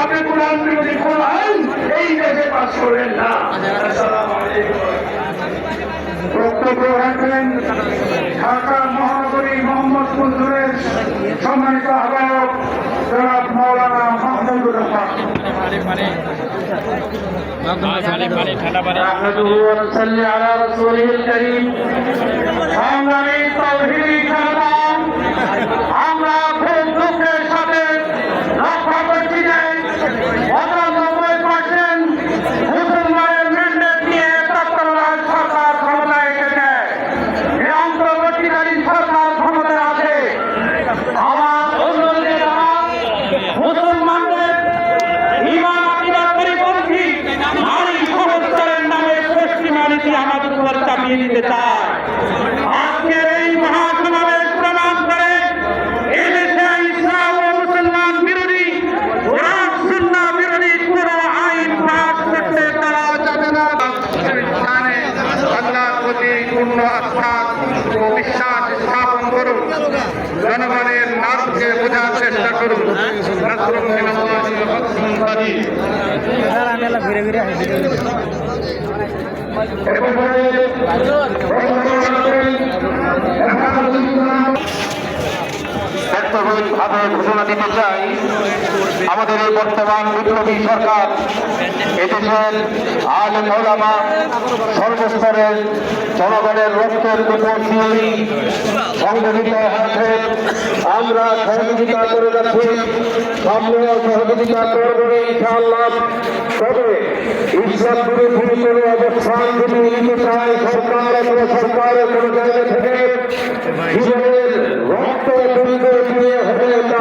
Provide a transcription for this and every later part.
আপনি কোরআন বিরোধী কোরআন এই দেশে পাস করেন না। ঢাকা মহানগরী মোহাম্মদ মঞ্জুরের সম্মানিত আহ্বায়ক জনাব মৌলানা মাহমুদুর রহমান। চাপিয়ে দিতে চায় আজকের এই মহাসমাবেশ প্রমাণ করে এদেশে ইসলাম ও মুসলমান বিরোধী কোরআন সুন্নাহ বিরোধী কোনো আইন পাস করতে তারা যাবে না পূর্ণ আস্থা ও বিশ্বাস স্থাপন করুন। জনগণের নার্ভকে বোঝার চেষ্টা করুন। ঘুরে ঘুরে আসে ব্যক্তভাবে ঘোষণা দিতে চাই, আমাদের এই বর্তমান বিপ্লবী সরকার, এদেশের আলেম ওলামা সর্বস্তরের জনগণের রক্তের উপর দিয়েই সংগঠিত হয়েছে। আমরা সহযোগিতা করে যাচ্ছি সামনেও সহযোগিতা করব ইনশাআল্লাহ। তবে ইসলাম বিরোধী কোনো অবস্থান যদি নিতে চায় সরকার সরকারের কোনো জায়গা থেকে রক্ত বন্ধ দিয়ে হবে তা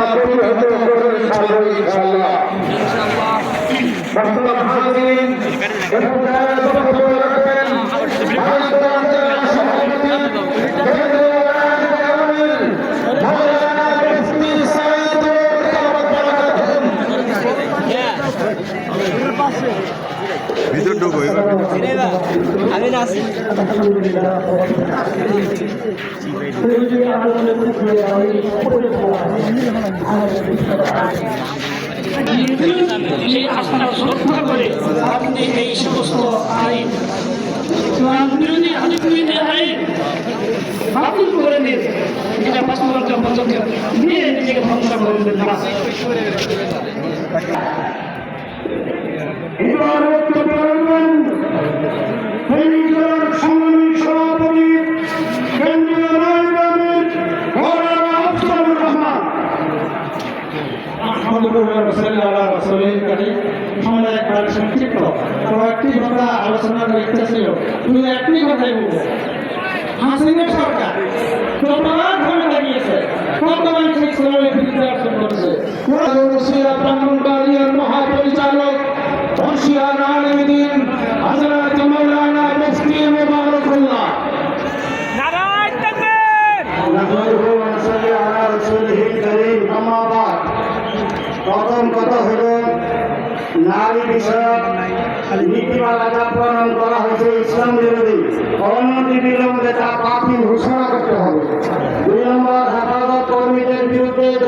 আসি সেই আস্থা শ্রদ্ধা করে আপনি এই সমস্ত আইন বিরোধী হাদিস বিরোধী আইন বাতিল করে দিন এটা বাস্তবতা পর্যন্ত নিয়ে নিজেকে ধ্বংস করে দিন না এবার বক্তব্য রাখবেন ফেনী জেলার সংগ্রামী সভাপতি কেন্দ্রীয় নায়ক আমির মৌলানা আফজালুর রহমান কয়েকটি কথা আলোচনা করতে তুমি একটি কথাই বলব। হাসিনা নারী বিষয়ক নীতিমালা যা প্রণয়ন করা হয়েছে ইসলাম বিরোধী অনতি বিলম্বে তা বাতিল ঘোষণা করতে হবে দুই নম্বর হেফাজত কর্মীদের বিরুদ্ধে যে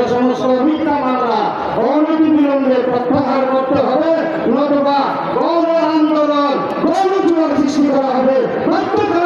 হবে নতুবা গণ আন্দোলন গণ জোয়ার সৃষ্টি করা হবে বক্তব্য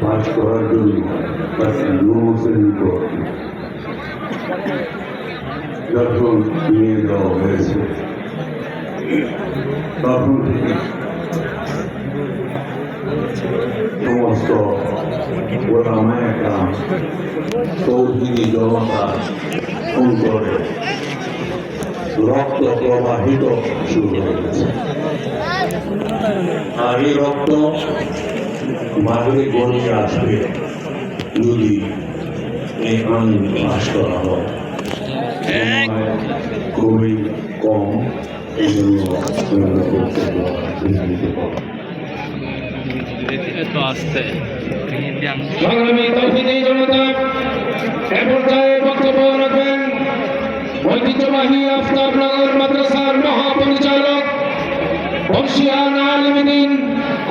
Mas quando, mas não se importa. যখন নিয়ে যাওয়া হয়েছে তখন থেকে সমস্ত ওলামায় একটা তৌহিদি জনতা অন্তরে রক্ত প্রবাহিত শুরু হয়ে গেছে আর এই রক্ত বাইরে গড়িয়ে আসবে যদি এই আইন পাশ করা হয় খুবই কম বিস্তৃত করব। সংগ্রামী তৌহিদি জনতা এ পর্যায়ে বক্তব্য রাখবেন ঐতিহ্যবাহী আফতাবনগর মাদ্রাসার মহাপরিচালক বর্ষিয়ান আলমিন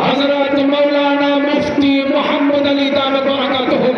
হজরত মৌলানা মুফতি মোহাম্মদ আলী দামত বারাকাতুহুম